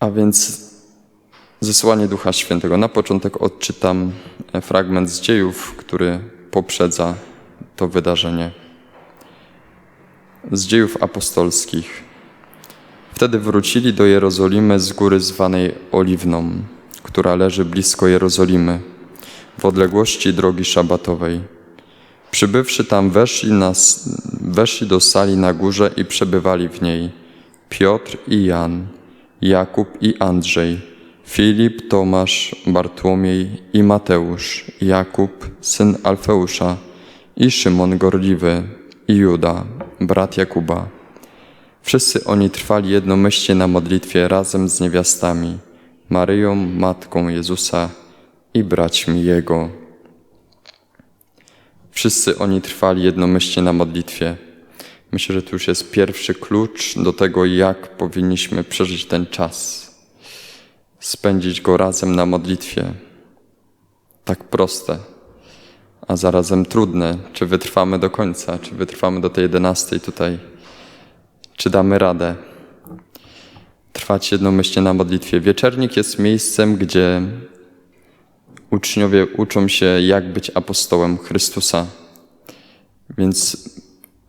A więc zesłanie Ducha Świętego. Na początek odczytam e, fragment z dziejów, który poprzedza to wydarzenie. Z dziejów apostolskich. Wtedy wrócili do Jerozolimy z góry zwanej Oliwną, która leży blisko Jerozolimy, w odległości drogi szabatowej. Przybywszy tam, weszli, na, weszli do sali na górze i przebywali w niej Piotr i Jan, Jakub i Andrzej, Filip, Tomasz, Bartłomiej i Mateusz, Jakub, syn Alfeusza i Szymon Gorliwy i Juda, brat Jakuba. Wszyscy oni trwali jednomyślnie na modlitwie razem z niewiastami, Maryją, matką Jezusa i braćmi Jego. Wszyscy oni trwali jednomyślnie na modlitwie. Myślę, że to już jest pierwszy klucz do tego, jak powinniśmy przeżyć ten czas. Spędzić go razem na modlitwie. Tak proste, a zarazem trudne. Czy wytrwamy do końca, czy wytrwamy do tej jedenastej tutaj, czy damy radę. Trwać jednomyślnie na modlitwie. Wieczernik jest miejscem, gdzie uczniowie uczą się, jak być apostołem Chrystusa. Więc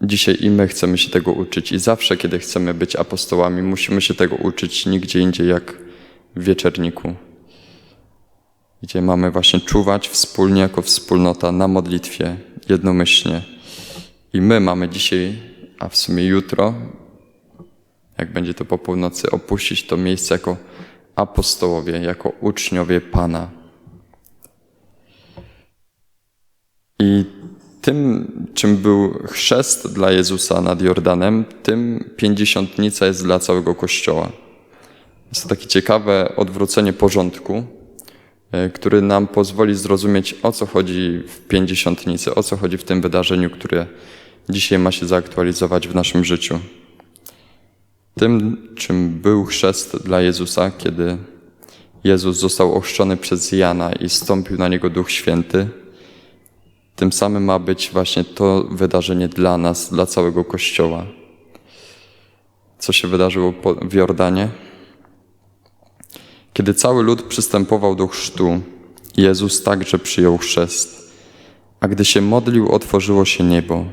dzisiaj i my chcemy się tego uczyć. I zawsze, kiedy chcemy być apostołami, musimy się tego uczyć nigdzie indziej jak w wieczerniku, gdzie mamy właśnie czuwać wspólnie jako wspólnota na modlitwie, jednomyślnie. I my mamy dzisiaj, a w sumie jutro, jak będzie to po północy, opuścić to miejsce jako apostołowie, jako uczniowie Pana. I tym, czym był chrzest dla Jezusa nad Jordanem, tym pięćdziesiątnica jest dla całego Kościoła. Jest to takie ciekawe odwrócenie porządku, e, który nam pozwoli zrozumieć, o co chodzi w pięćdziesiątnicy, o co chodzi w tym wydarzeniu, które dzisiaj ma się zaktualizować w naszym życiu. Tym, czym był chrzest dla Jezusa, kiedy Jezus został ochrzczony przez Jana i stąpił na niego Duch Święty, tym samym ma być właśnie to wydarzenie dla nas, dla całego Kościoła. Co się wydarzyło w Jordanie? Kiedy cały lud przystępował do chrztu, Jezus także przyjął chrzest. A gdy się modlił, otworzyło się niebo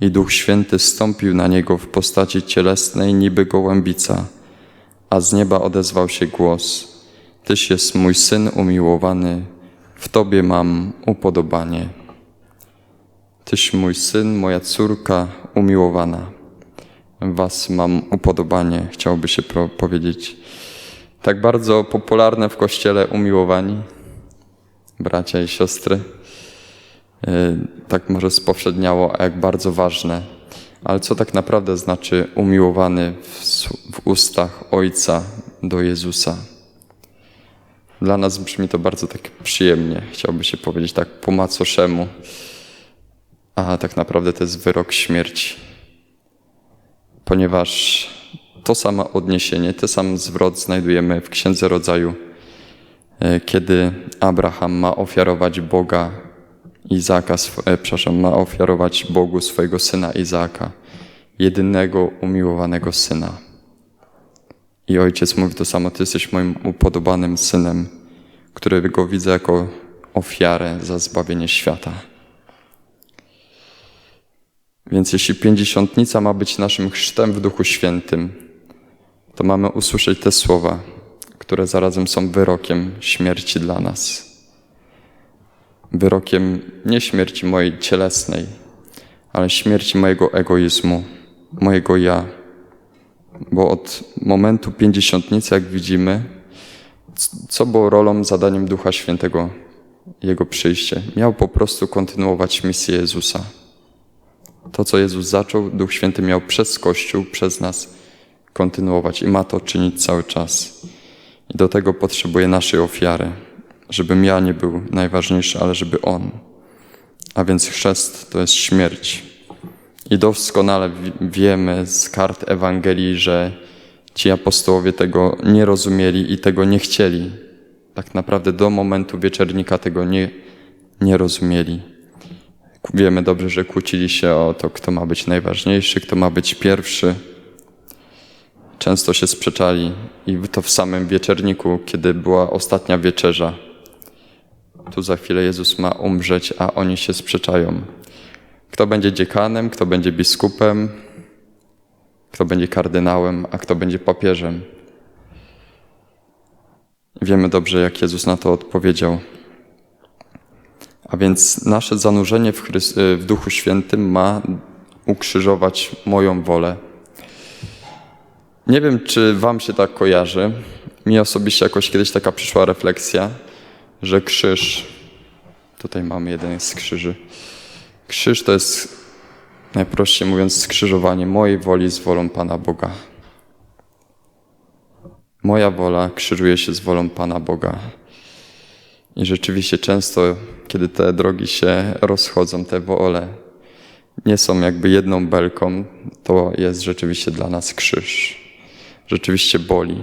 i Duch Święty stąpił na niego w postaci cielesnej, niby gołębica, a z nieba odezwał się głos: Tyś jest mój syn umiłowany, w tobie mam upodobanie. Tyś mój syn, moja córka umiłowana. Was mam upodobanie, chciałoby się powiedzieć. Tak bardzo popularne w kościele umiłowani, bracia i siostry. E, tak może spowszedniało, a jak bardzo ważne. Ale co tak naprawdę znaczy umiłowany w, w ustach Ojca do Jezusa? Dla nas brzmi to bardzo tak przyjemnie, chciałby się powiedzieć tak po macoszemu a tak naprawdę to jest wyrok śmierci. Ponieważ to samo odniesienie, ten sam zwrot znajdujemy w Księdze Rodzaju, e, kiedy Abraham ma ofiarować Boga Izaka, e, przepraszam, ma ofiarować Bogu swojego syna Izaka, jedynego umiłowanego syna. I ojciec mówi to samo, ty jesteś moim upodobanym synem, którego widzę jako ofiarę za zbawienie świata. Więc jeśli pięćdziesiątnica ma być naszym chrztem w Duchu Świętym, to mamy usłyszeć te słowa, które zarazem są wyrokiem śmierci dla nas. Wyrokiem nie śmierci mojej cielesnej, ale śmierci mojego egoizmu, mojego ja. Bo od momentu pięćdziesiątnicy, jak widzimy, co było rolą, zadaniem Ducha Świętego, Jego przyjście? Miał po prostu kontynuować misję Jezusa. To, co Jezus zaczął, Duch Święty miał przez Kościół, przez nas kontynuować i ma to czynić cały czas. I do tego potrzebuje naszej ofiary, żeby ja nie był najważniejszy, ale żeby On. A więc chrzest to jest śmierć. I doskonale wiemy z kart Ewangelii, że ci apostołowie tego nie rozumieli i tego nie chcieli. Tak naprawdę do momentu wieczernika tego nie, nie rozumieli. Wiemy dobrze, że kłócili się o to, kto ma być najważniejszy, kto ma być pierwszy. często się sprzeczali i to w samym wieczerniku, kiedy była ostatnia wieczerza. Tu za chwilę Jezus ma umrzeć, a oni się sprzeczają. Kto będzie dziekanem, kto będzie biskupem, kto będzie kardynałem, a kto będzie papieżem. Wiemy dobrze, jak Jezus na to odpowiedział. A więc nasze zanurzenie w, Chry- w Duchu Świętym ma ukrzyżować moją wolę. Nie wiem, czy Wam się tak kojarzy. Mi osobiście jakoś kiedyś taka przyszła refleksja, że krzyż, tutaj mamy jeden z krzyży, krzyż to jest, najprościej mówiąc, skrzyżowanie mojej woli z wolą Pana Boga. Moja wola krzyżuje się z wolą Pana Boga. I rzeczywiście często, kiedy te drogi się rozchodzą, te wole nie są jakby jedną belką, to jest rzeczywiście dla nas krzyż. Rzeczywiście boli.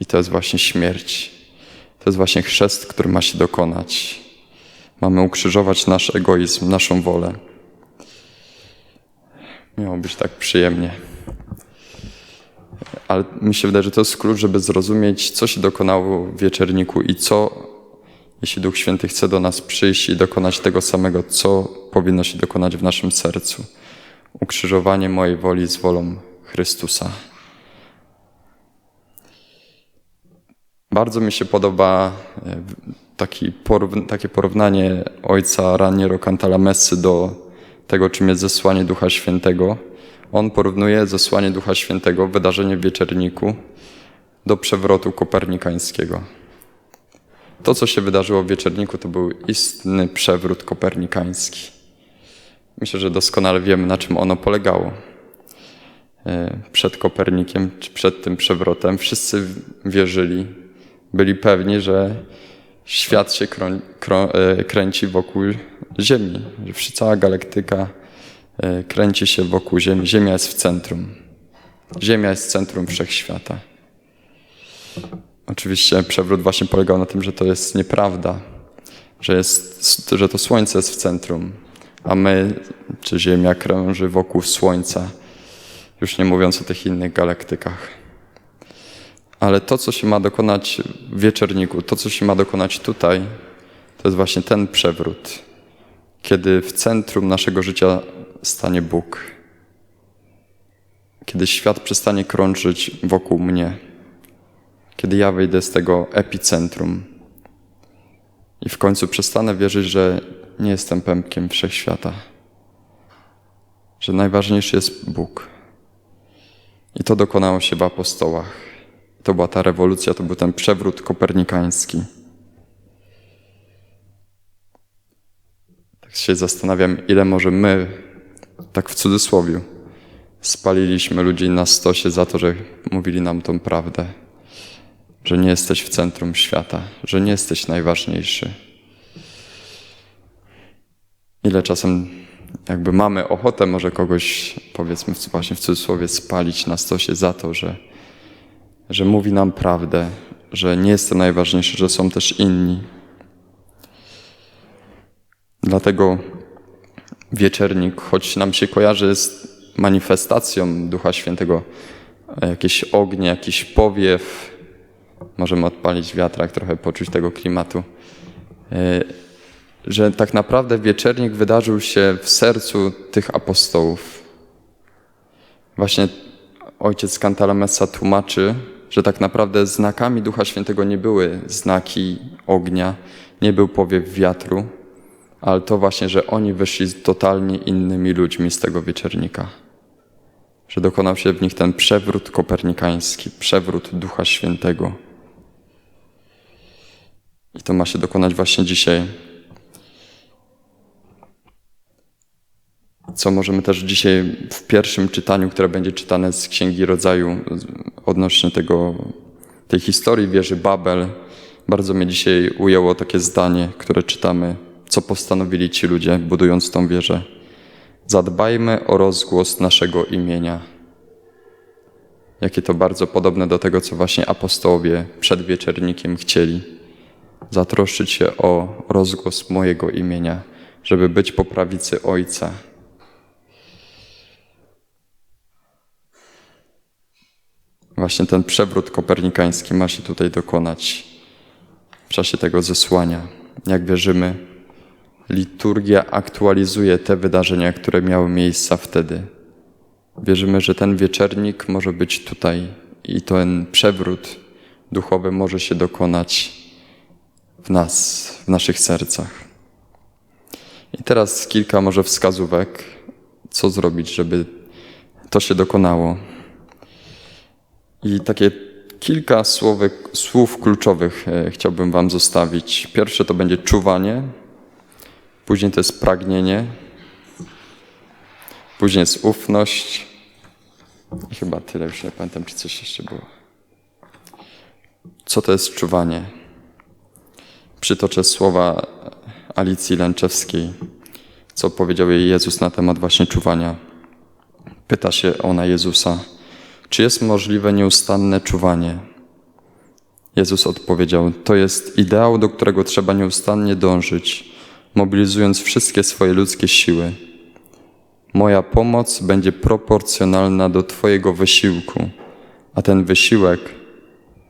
I to jest właśnie śmierć. To jest właśnie chrzest, który ma się dokonać. Mamy ukrzyżować nasz egoizm, naszą wolę. Miało być tak przyjemnie. Ale mi się wydaje, że to jest klucz, żeby zrozumieć, co się dokonało w wieczerniku i co, jeśli Duch Święty chce do nas przyjść i dokonać tego samego, co powinno się dokonać w naszym sercu. Ukrzyżowanie mojej woli z wolą Chrystusa. Bardzo mi się podoba e, taki takie porównanie ojca Raniero Cantalamessy do tego, czym jest zesłanie Ducha Świętego. On porównuje zesłanie Ducha Świętego, wydarzenie w wieczerniku, do przewrotu kopernikańskiego. To, co się wydarzyło w wieczerniku, to był istny przewrót kopernikański. Myślę, że doskonale wiemy, na czym ono polegało. E, Przed Kopernikiem, czy przed tym przewrotem, wszyscy wierzyli, byli pewni, że świat się krą, krą, e, kręci wokół Ziemi, że cała galaktyka e, kręci się wokół Ziemi. Ziemia jest w centrum. Ziemia jest centrum wszechświata. Oczywiście przewrót właśnie polegał na tym, że to jest nieprawda, że, jest, że to Słońce jest w centrum, a my, czy Ziemia krąży wokół Słońca, już nie mówiąc o tych innych galaktykach. Ale to, co się ma dokonać w wieczerniku, to, co się ma dokonać tutaj, to jest właśnie ten przewrót, kiedy w centrum naszego życia stanie Bóg, kiedy świat przestanie krążyć wokół mnie, kiedy ja wyjdę z tego epicentrum i w końcu przestanę wierzyć, że nie jestem pępkiem wszechświata, że najważniejszy jest Bóg. I to dokonało się w apostołach. To była ta rewolucja, to był ten przewrót kopernikański. Tak się zastanawiam, ile może my, tak w cudzysłowie, spaliliśmy ludzi na stosie za to, że mówili nam tą prawdę, że nie jesteś w centrum świata, że nie jesteś najważniejszy. Ile czasem jakby mamy ochotę może kogoś, powiedzmy właśnie w cudzysłowie, spalić na stosie za to, że, że mówi nam prawdę, że nie jest to najważniejsze, że są też inni. Dlatego wieczernik, choć nam się kojarzy z manifestacją Ducha Świętego, jakieś ognie, jakiś powiew, możemy odpalić wiatrak, trochę poczuć tego klimatu, e, że tak naprawdę wieczernik wydarzył się w sercu tych apostołów. Właśnie ojciec Cantalamessa tłumaczy, że tak naprawdę znakami Ducha Świętego nie były znaki ognia, nie był powiew wiatru, ale to właśnie, że oni wyszli totalnie innymi ludźmi z tego wieczernika. Że dokonał się w nich ten przewrót kopernikański, przewrót Ducha Świętego. I to ma się dokonać właśnie dzisiaj. Co możemy też dzisiaj w pierwszym czytaniu, które będzie czytane z Księgi Rodzaju odnośnie tego, tej historii wieży Babel, bardzo mnie dzisiaj ujęło takie zdanie, które czytamy, co postanowili ci ludzie, budując tą wieżę. Zadbajmy o rozgłos naszego imienia. Jakie to bardzo podobne do tego, co właśnie apostołowie przed wieczernikiem chcieli. Zatroszczyć się o rozgłos mojego imienia, żeby być po prawicy Ojca. Właśnie ten przewrót kopernikański ma się tutaj dokonać w czasie tego zesłania. Jak wierzymy, liturgia aktualizuje te wydarzenia, które miały miejsca wtedy. Wierzymy, że ten wieczernik może być tutaj i ten przewrót duchowy może się dokonać w nas, w naszych sercach. I teraz kilka może wskazówek, co zrobić, żeby to się dokonało. I takie kilka słówek, słów kluczowych e, chciałbym Wam zostawić. Pierwsze to będzie czuwanie, później to jest pragnienie, później jest ufność. Chyba tyle, już nie pamiętam, czy coś jeszcze było. Co to jest czuwanie? Przytoczę słowa Alicji Lęczewskiej, co powiedział jej Jezus na temat właśnie czuwania. Pyta się ona Jezusa, czy jest możliwe nieustanne czuwanie? Jezus odpowiedział: To jest ideał, do którego trzeba nieustannie dążyć, mobilizując wszystkie swoje ludzkie siły. Moja pomoc będzie proporcjonalna do Twojego wysiłku, a ten wysiłek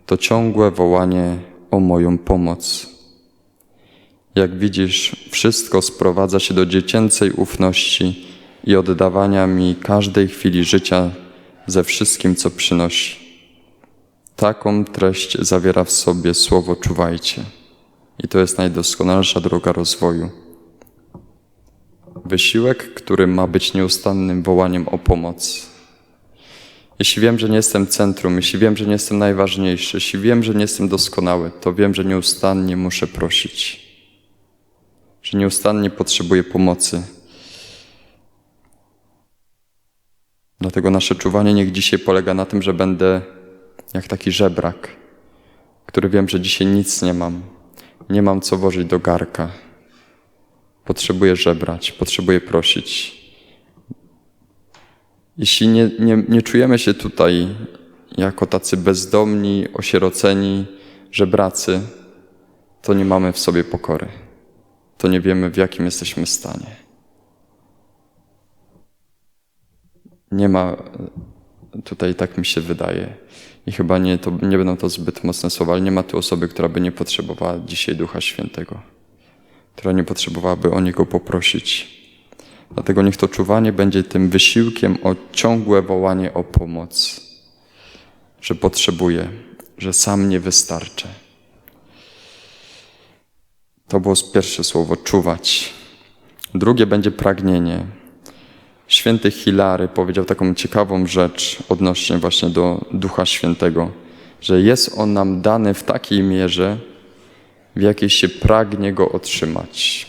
to ciągłe wołanie o moją pomoc. Jak widzisz, wszystko sprowadza się do dziecięcej ufności i oddawania mi każdej chwili życia ze wszystkim, co przynosi. Taką treść zawiera w sobie słowo czuwajcie. I to jest najdoskonalsza droga rozwoju. Wysiłek, który ma być nieustannym wołaniem o pomoc. Jeśli wiem, że nie jestem centrum, jeśli wiem, że nie jestem najważniejszy, jeśli wiem, że nie jestem doskonały, to wiem, że nieustannie muszę prosić, że nieustannie potrzebuję pomocy. Dlatego nasze czuwanie niech dzisiaj polega na tym, że będę jak taki żebrak, który wiem, że dzisiaj nic nie mam, nie mam co włożyć do garka. Potrzebuję żebrać, potrzebuję prosić. Jeśli nie, nie, nie czujemy się tutaj jako tacy bezdomni, osieroceni, żebracy, to nie mamy w sobie pokory. To nie wiemy, w jakim jesteśmy stanie. Nie ma tutaj, tak mi się wydaje, i chyba nie, to, nie będą to zbyt mocne słowa, ale nie ma tu osoby, która by nie potrzebowała dzisiaj Ducha Świętego, która nie potrzebowałaby o Niego poprosić. Dlatego niech to czuwanie będzie tym wysiłkiem o ciągłe wołanie o pomoc, że potrzebuję, że sam nie wystarczę. To było pierwsze słowo czuwać. Drugie będzie pragnienie. Święty Hilary powiedział taką ciekawą rzecz odnośnie właśnie do Ducha Świętego, że jest on nam dany w takiej mierze, w jakiej się pragnie go otrzymać.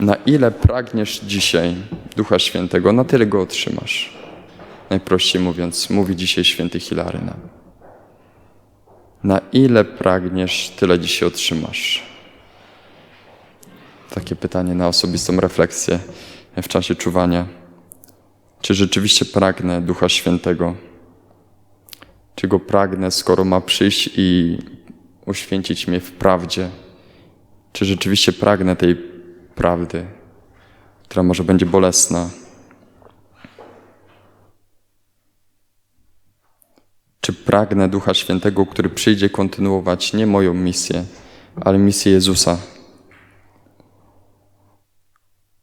Na ile pragniesz dzisiaj Ducha Świętego, na tyle go otrzymasz. Najprościej mówiąc, mówi dzisiaj święty Hilary nam. Na ile pragniesz, tyle dzisiaj otrzymasz. Takie pytanie na osobistą refleksję w czasie czuwania. Czy rzeczywiście pragnę Ducha Świętego? Czy go pragnę, skoro ma przyjść i uświęcić mnie w prawdzie? Czy rzeczywiście pragnę tej prawdy, która może będzie bolesna? Czy pragnę Ducha Świętego, który przyjdzie kontynuować nie moją misję, ale misję Jezusa?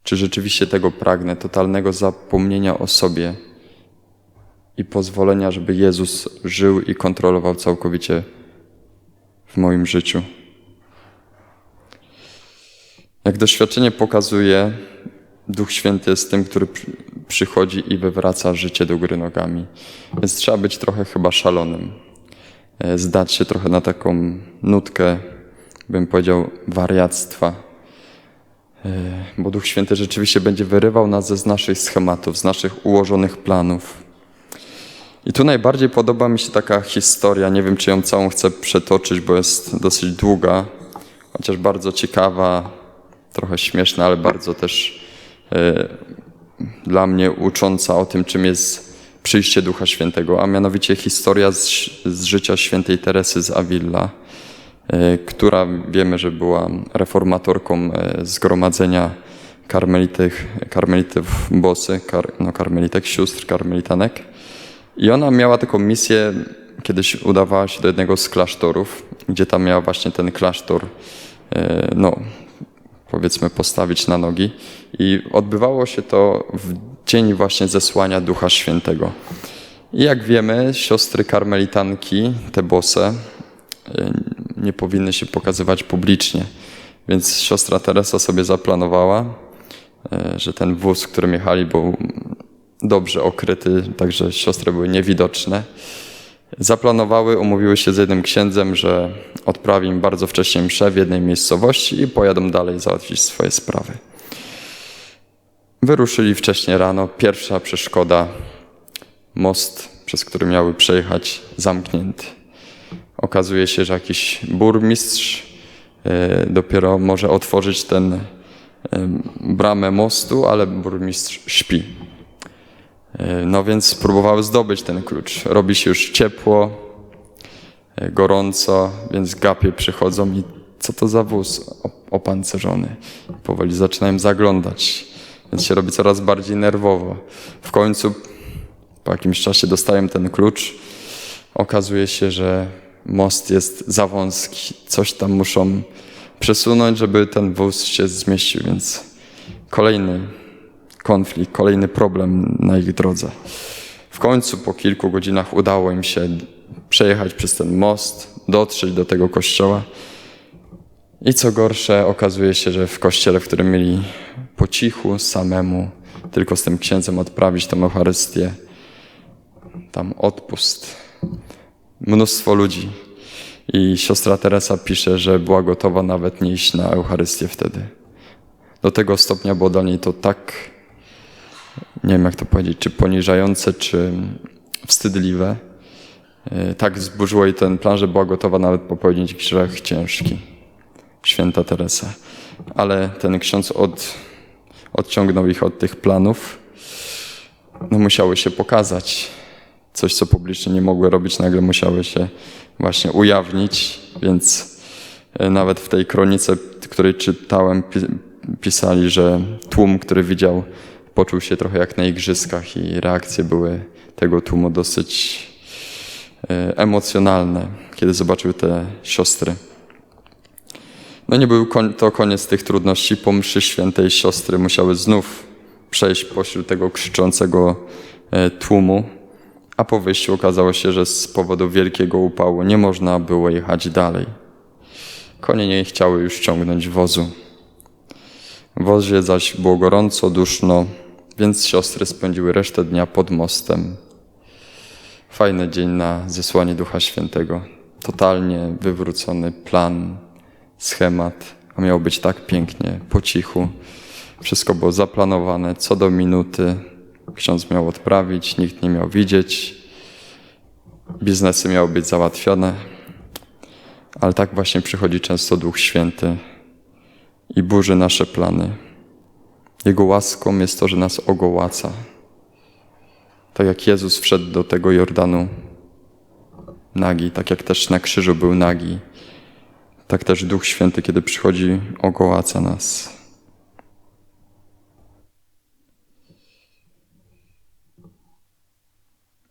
Czy rzeczywiście tego pragnę, totalnego zapomnienia o sobie i pozwolenia, żeby Jezus żył i kontrolował całkowicie w moim życiu? Jak doświadczenie pokazuje, Duch Święty jest tym, który przychodzi i wywraca życie do góry nogami. Więc trzeba być trochę chyba szalonym. E, zdać się trochę na taką nutkę, bym powiedział, wariactwa. E, bo Duch Święty rzeczywiście będzie wyrywał nas ze z naszych schematów, z naszych ułożonych planów. I tu najbardziej podoba mi się taka historia. Nie wiem, czy ją całą chcę przetoczyć, bo jest dosyć długa, chociaż bardzo ciekawa, trochę śmieszna, ale bardzo też e, dla mnie ucząca o tym, czym jest przyjście Ducha Świętego, a mianowicie historia z, z życia świętej Teresy z Avilla, e, która wiemy, że była reformatorką e, zgromadzenia karmelitych, karmelitów Bosy, kar, no, karmelitek, sióstr karmelitanek. I ona miała taką misję, kiedyś udawała się do jednego z klasztorów, gdzie tam miała właśnie ten klasztor, e, no powiedzmy, postawić na nogi. I odbywało się to w dzień właśnie zesłania Ducha Świętego. I jak wiemy, siostry karmelitanki, te bose, e, nie powinny się pokazywać publicznie. Więc siostra Teresa sobie zaplanowała, e, że ten wóz, którym jechali, był dobrze okryty, także siostry były niewidoczne. Zaplanowały, umówiły się z jednym księdzem, że odprawi im bardzo wcześnie mszę w jednej miejscowości i pojadą dalej załatwić swoje sprawy. Wyruszyli wcześnie rano. Pierwsza przeszkoda, most, przez który miały przejechać, zamknięty. Okazuje się, że jakiś burmistrz e, dopiero może otworzyć ten e, bramę mostu, ale burmistrz śpi. E, No więc próbowały zdobyć ten klucz. Robi się już ciepło, e, gorąco, więc gapie przychodzą i co to za wóz opancerzony? Powoli zaczynają zaglądać, więc się robi coraz bardziej nerwowo. W końcu po jakimś czasie dostają ten klucz. Okazuje się, że most jest za wąski. Coś tam muszą przesunąć, żeby ten wóz się zmieścił, więc kolejny konflikt, kolejny problem na ich drodze. W końcu po kilku godzinach udało im się przejechać przez ten most, dotrzeć do tego kościoła. I co gorsze, okazuje się, że w kościele, w którym mieli po cichu, samemu, tylko z tym księdzem odprawić tę Eucharystię, tam odpust. Mnóstwo ludzi. I siostra Teresa pisze, że była gotowa nawet nie iść na Eucharystię wtedy. Do tego stopnia było dla niej to tak nie wiem jak to powiedzieć, czy poniżające, czy wstydliwe. E, Tak zburzyło jej ten plan, że była gotowa nawet popełnić grzech ciężki. Święta Teresa. Ale ten ksiądz od, odciągnął ich od tych planów. No musiały się pokazać. Coś, co publicznie nie mogły robić, nagle musiały się właśnie ujawnić, więc e, nawet w tej kronice, której czytałem, pi- pisali, że tłum, który widział, poczuł się trochę jak na igrzyskach i reakcje były tego tłumu dosyć e, emocjonalne, kiedy zobaczył te siostry. No nie był to koniec tych trudności. Po mszy świętej siostry musiały znów przejść pośród tego krzyczącego e, tłumu, a po wyjściu okazało się, że z powodu wielkiego upału nie można było jechać dalej. Konie nie chciały już ciągnąć wozu. W wozie zaś było gorąco, duszno, więc siostry spędziły resztę dnia pod mostem. Fajny dzień na zesłanie Ducha Świętego. Totalnie wywrócony plan, schemat, a miało być tak pięknie, po cichu. Wszystko było zaplanowane co do minuty. Ksiądz miał odprawić, nikt nie miał widzieć. Biznesy miały być załatwione. Ale tak właśnie przychodzi często Duch Święty i burzy nasze plany. Jego łaską jest to, że nas ogołaca. Tak jak Jezus wszedł do tego Jordanu nagi, tak jak też na krzyżu był nagi, tak też Duch Święty, kiedy przychodzi, ogołaca nas.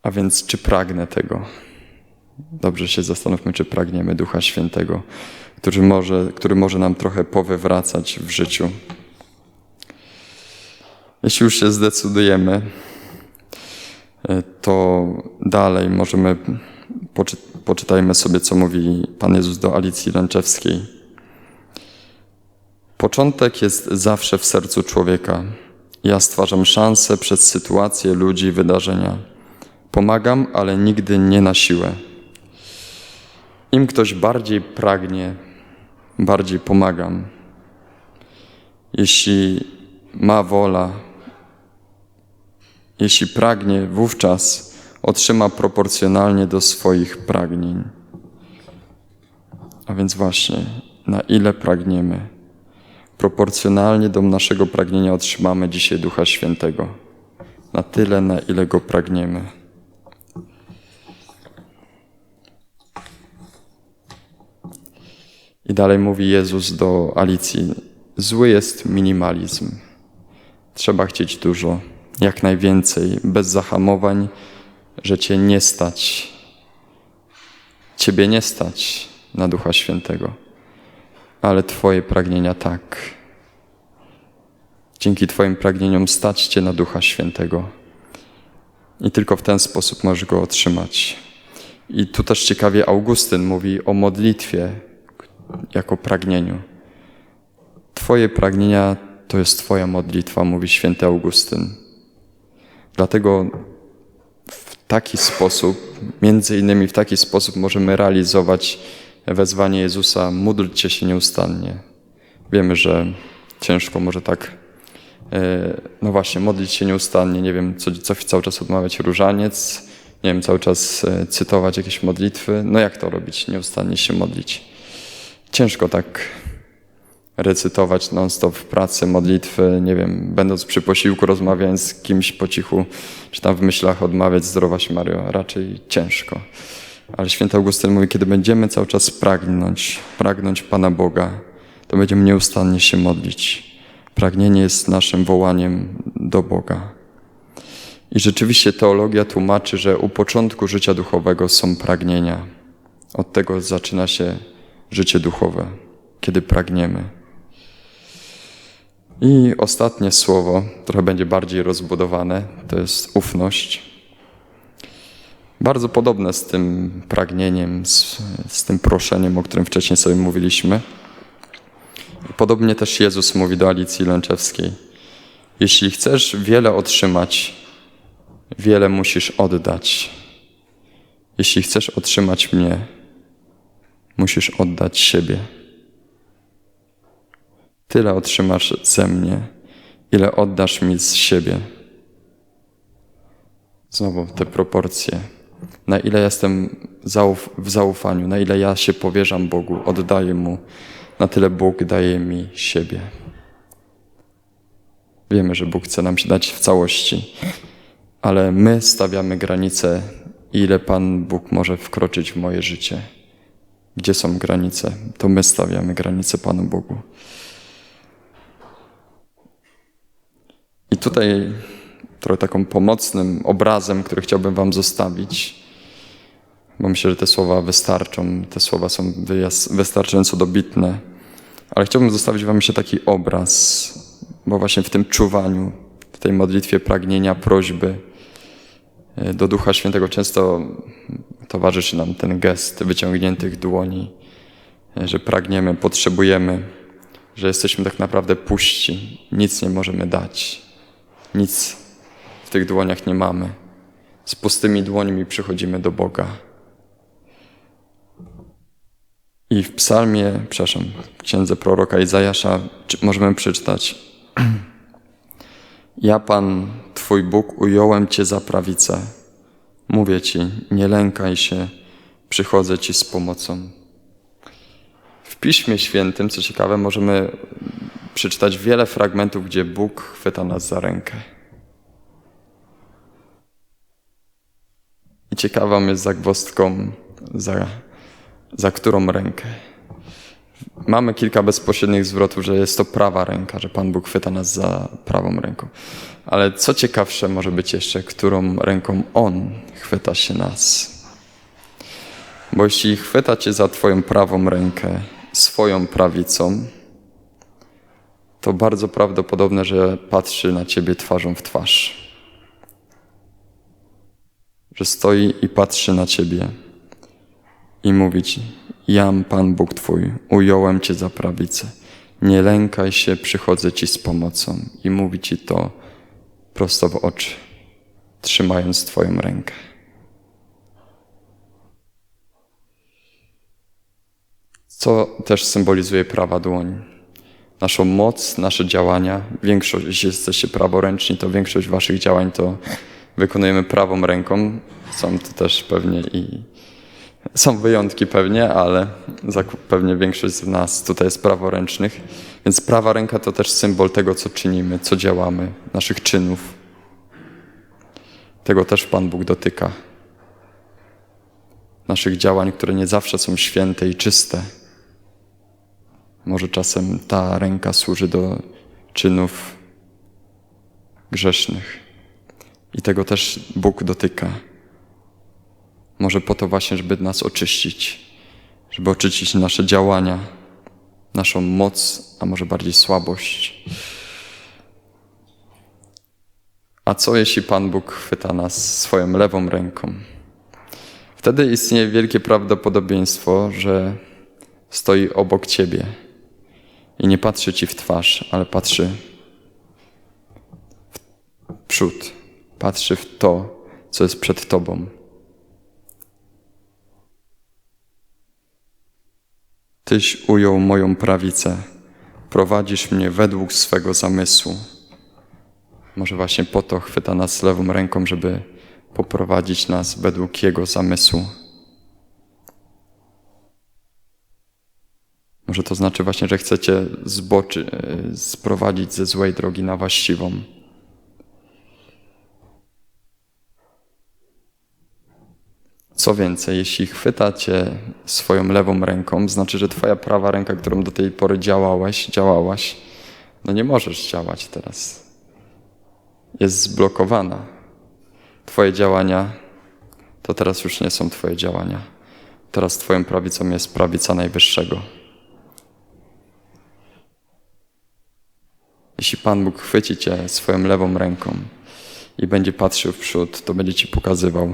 A więc czy pragnę tego? Dobrze się zastanówmy, czy pragniemy Ducha Świętego, który może, który może nam trochę powywracać w życiu. Jeśli już się zdecydujemy, e, to dalej możemy, poczy, poczytajmy sobie, co mówi Pan Jezus do Alicji Lęczewskiej. Początek jest zawsze w sercu człowieka. Ja stwarzam szanse przez sytuacje, ludzi, wydarzenia. Pomagam, ale nigdy nie na siłę. Im ktoś bardziej pragnie, bardziej pomagam. Jeśli ma wola, jeśli pragnie, wówczas otrzyma proporcjonalnie do swoich pragnień. A więc właśnie, na ile pragniemy? Proporcjonalnie do naszego pragnienia otrzymamy dzisiaj Ducha Świętego. Na tyle, na ile go pragniemy. I dalej mówi Jezus do Alicji: Zły jest minimalizm. Trzeba chcieć dużo, jak najwięcej, bez zahamowań, że Cię nie stać, Ciebie nie stać na Ducha Świętego, ale Twoje pragnienia tak. Dzięki Twoim pragnieniom stać Cię na Ducha Świętego. I tylko w ten sposób możesz go otrzymać. I tu też ciekawie Augustyn mówi o modlitwie jako pragnieniu. Twoje pragnienia to jest Twoja modlitwa, mówi święty Augustyn. Dlatego w taki sposób, między innymi w taki sposób możemy realizować wezwanie Jezusa: módlcie się nieustannie. Wiemy, że ciężko może tak, e, no właśnie, modlić się nieustannie, nie wiem, co, co cały czas odmawiać różaniec, nie wiem, cały czas e, cytować jakieś modlitwy. No jak to robić? Nieustannie się modlić. Ciężko tak recytować non-stop w pracy modlitwy, nie wiem, będąc przy posiłku, rozmawiając z kimś po cichu, czy tam w myślach odmawiać zdrowaś Mario, raczej ciężko. Ale święty Augustyn mówi, kiedy będziemy cały czas pragnąć, pragnąć Pana Boga, to będziemy nieustannie się modlić. Pragnienie jest naszym wołaniem do Boga. I rzeczywiście teologia tłumaczy, że u początku życia duchowego są pragnienia. Od tego zaczyna się życie duchowe, kiedy pragniemy. I ostatnie słowo, trochę będzie bardziej rozbudowane, to jest ufność. Bardzo podobne z tym pragnieniem, z, z tym proszeniem, o którym wcześniej sobie mówiliśmy. Podobnie też Jezus mówi do Alicji Lęczewskiej: Jeśli chcesz wiele otrzymać, wiele musisz oddać. Jeśli chcesz otrzymać mnie, musisz oddać siebie. Tyle otrzymasz ze mnie, ile oddasz mi z siebie. Znowu te proporcje. Na ile jestem zauf w zaufaniu, na ile ja się powierzam Bogu, oddaję Mu, na tyle Bóg daje mi siebie. Wiemy, że Bóg chce nam się dać w całości, ale my stawiamy granice, ile Pan Bóg może wkroczyć w moje życie. Gdzie są granice? To my stawiamy granice Panu Bogu. I tutaj trochę taką pomocnym obrazem, który chciałbym Wam zostawić, bo myślę, że te słowa wystarczą, te słowa są wystarczająco dobitne, ale chciałbym zostawić Wam jeszcze taki obraz, bo właśnie w tym czuwaniu, w tej modlitwie pragnienia, prośby e, do Ducha Świętego często towarzyszy nam ten gest wyciągniętych dłoni, e, że pragniemy, potrzebujemy, że jesteśmy tak naprawdę puści, nic nie możemy dać, nic w tych dłoniach nie mamy. Z pustymi dłońmi przychodzimy do Boga. I w psalmie, przepraszam, w księdze proroka Izajasza możemy przeczytać Ja, Pan, Twój Bóg, ująłem Cię za prawicę. Mówię Ci, nie lękaj się, przychodzę Ci z pomocą. W Piśmie Świętym, co ciekawe, możemy przeczytać wiele fragmentów, gdzie Bóg chwyta nas za rękę. I ciekawą jest zagwostką, za, za którą rękę. Mamy kilka bezpośrednich zwrotów, że jest to prawa ręka, że Pan Bóg chwyta nas za prawą ręką. Ale co ciekawsze może być jeszcze, którą ręką On chwyta się nas. Bo jeśli chwyta Cię za Twoją prawą rękę, swoją prawicą, to bardzo prawdopodobne, że patrzy na Ciebie twarzą w twarz. Że stoi i patrzy na Ciebie i mówi Ci, Jam Pan Bóg Twój, ująłem Cię za prawicę. Nie lękaj się, przychodzę Ci z pomocą. I mówi Ci to prosto w oczy, trzymając Twoją rękę. Co też symbolizuje prawa dłoń. Naszą moc, nasze działania. Większość, jeśli jesteście praworęczni, to większość Waszych działań to wykonujemy prawą ręką. Są to też pewnie i są wyjątki pewnie, ale pewnie większość z nas tutaj jest praworęcznych. Więc prawa ręka to też symbol tego, co czynimy, co działamy, naszych czynów. Tego też Pan Bóg dotyka. Naszych działań, które nie zawsze są święte i czyste. Może czasem ta ręka służy do czynów grzesznych. I tego też Bóg dotyka. Może po to właśnie, żeby nas oczyścić, żeby oczyścić nasze działania, naszą moc, a może bardziej słabość. A co jeśli Pan Bóg chwyta nas swoją lewą ręką? Wtedy istnieje wielkie prawdopodobieństwo, że stoi obok Ciebie i nie patrzy Ci w twarz, ale patrzy w przód, patrzy w to, co jest przed Tobą. Tyś ujął moją prawicę, prowadzisz mnie według swego zamysłu. Może właśnie po to chwyta nas lewą ręką, żeby poprowadzić nas według Jego zamysłu. Może to znaczy właśnie, że chcecie zboczy, e, sprowadzić ze złej drogi na właściwą. Co więcej, jeśli chwyta cię swoją lewą ręką, znaczy, że twoja prawa ręka, którą do tej pory działałeś, działałaś, no nie możesz działać teraz. Jest zblokowana. Twoje działania to teraz już nie są twoje działania. Teraz twoją prawicą jest prawica Najwyższego. Jeśli Pan Bóg chwyci cię swoją lewą ręką i będzie patrzył w przód, to będzie ci pokazywał,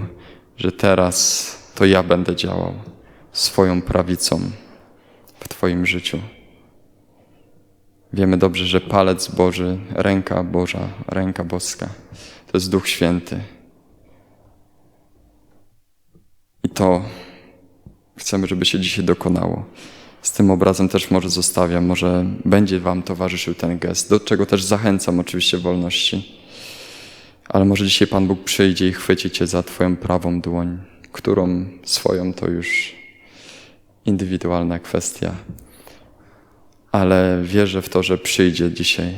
że teraz to ja będę działał swoją prawicą w Twoim życiu. Wiemy dobrze, że palec Boży, ręka Boża, ręka boska to jest Duch Święty. I to chcemy, żeby się dzisiaj dokonało. Z tym obrazem też może zostawiam, może będzie Wam towarzyszył ten gest, do czego też zachęcam oczywiście wolności. Ale może dzisiaj Pan Bóg przyjdzie i chwyci Cię za Twoją prawą dłoń, którą swoją to już indywidualna kwestia. Ale wierzę w to, że przyjdzie dzisiaj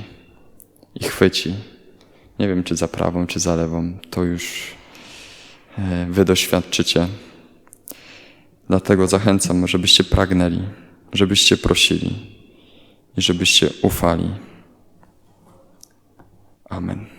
i chwyci. Nie wiem, czy za prawą, czy za lewą, to już e, Wy doświadczycie. Dlatego zachęcam, żebyście pragnęli, żebyście prosili i żebyście ufali. Amen.